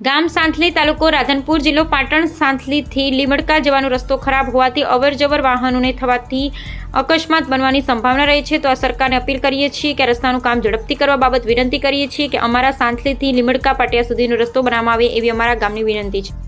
ગામ સાંથલી તાલુકો રાધનપુર જિલ્લો પાટણ સાંથલીથી લીમડકા જવાનો રસ્તો ખરાબ હોવાથી અવરજવર વાહનોને થવાથી અકસ્માત બનવાની સંભાવના રહે છે. તો આ સરકારને અપીલ કરીએ છીએ કે રસ્તાનું કામ ઝડપથી કરવા બાબત વિનંતી કરીએ છીએ કે અમારા સાંથલીથી લીમડકા પાટિયા સુધીનો રસ્તો બનાવવામાં આવે એવી અમારા ગામની વિનંતી છે.